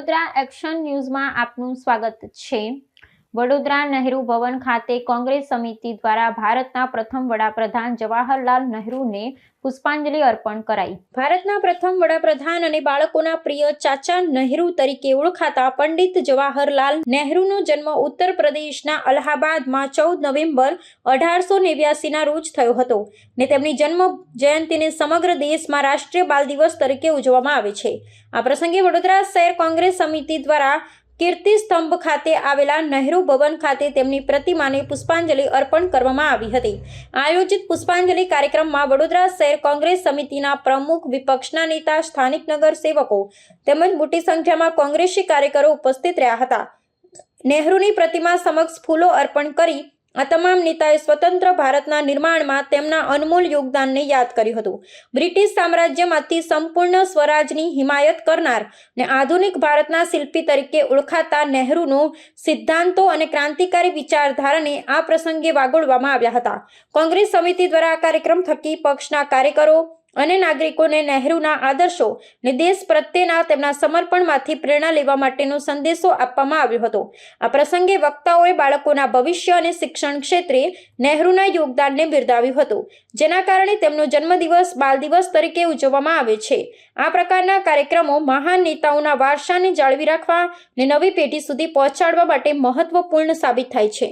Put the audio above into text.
Vadodara action ન્યૂઝમાં આપનું સ્વાગત છે. વડોદરા નહેરુ ભવન ખાતે કોંગ્રેસ સમિતિ દ્વારા ભારતના પ્રથમ વડાપ્રધાન જવાહરલાલ નહેરુને પુષ્પાંજલિ અર્પણ કરાઈ. ભારતના પ્રથમ વડાપ્રધાન અને બાળકોના પ્રિય ચાચા નહેરુ તરીકે ઓળખાતા પંડિત જવાહરલાલ નહેરુનો જન્મ ઉત્તર પ્રદેશના અલ્હાબાદમાં ચૌદ નવેમ્બર અઢારસો નેવ્યાસીના રોજ થયો હતો ને તેમની જન્મ જયંતિને સમગ્ર દેશમાં રાષ્ટ્રીય બાલ દિવસ તરીકે ઉજવવામાં આવે છે. આ પ્રસંગે વડોદરા શહેર કોંગ્રેસ સમિતિ દ્વારા કીર્તિ સ્તંભ ખાતે આવેલા નહેરુ ભવન ખાતે તેમની પ્રતિમાને પુષ્પાંજલિ અર્પણ કરવામાં આવી હતી. આયોજિત પુષ્પાંજલિ કાર્યક્રમમાં વડોદરા શહેર કોંગ્રેસ સમિતિના પ્રમુખ વિપક્ષના નેતા, સ્થાનિક નગર સેવકો તેમજ મોટી સંખ્યામાં કોંગ્રેસી કાર્યકરો ઉપસ્થિત રહ્યા હતા. નહેરુની પ્રતિમા સમક્ષ ફૂલો અર્પણ કરી આ તમામ નેતાએ સ્વતંત્ર ભારતના નિર્માણમાં તેમના અનમોલ યોગદાનને યાદ કર્યું હતું. બ્રિટિશ સામ્રાજ્યમાંથી સંપૂર્ણ સ્વરાજની હિમાયત કરનાર ને આધુનિક ભારતના શિલ્પી તરીકે ઓળખાતા નહેરુનો સિદ્ધાંતો અને ક્રાંતિકારી વિચારધારાને આ પ્રસંગે વાગોળવામાં આવ્યા હતા. કોંગ્રેસ સમિતિ દ્વારા આ કાર્યક્રમ થકી પક્ષના કાર્યકરો અને નાગરિકોને નહેરુના આદર્શો ને દેશ પ્રત્યેના તેમના સમર્પણમાંથી પ્રેરણા લેવા માટેનો સંદેશો આપવામાં આવ્યો હતો. આ પ્રસંગે વક્તાઓએ બાળકોના ભવિષ્ય અને શિક્ષણ ક્ષેત્રે નહેરુના યોગદાનને બિરદાવ્યું હતું. જેના કારણે તેમનો જન્મદિવસ બાલ દિવસ તરીકે ઉજવવામાં આવે છે. આ પ્રકારના કાર્યક્રમો મહાન નેતાઓના વારસાને જાળવી રાખવા અને નવી પેઢી સુધી પહોંચાડવા માટે મહત્વપૂર્ણ સાબિત થાય છે.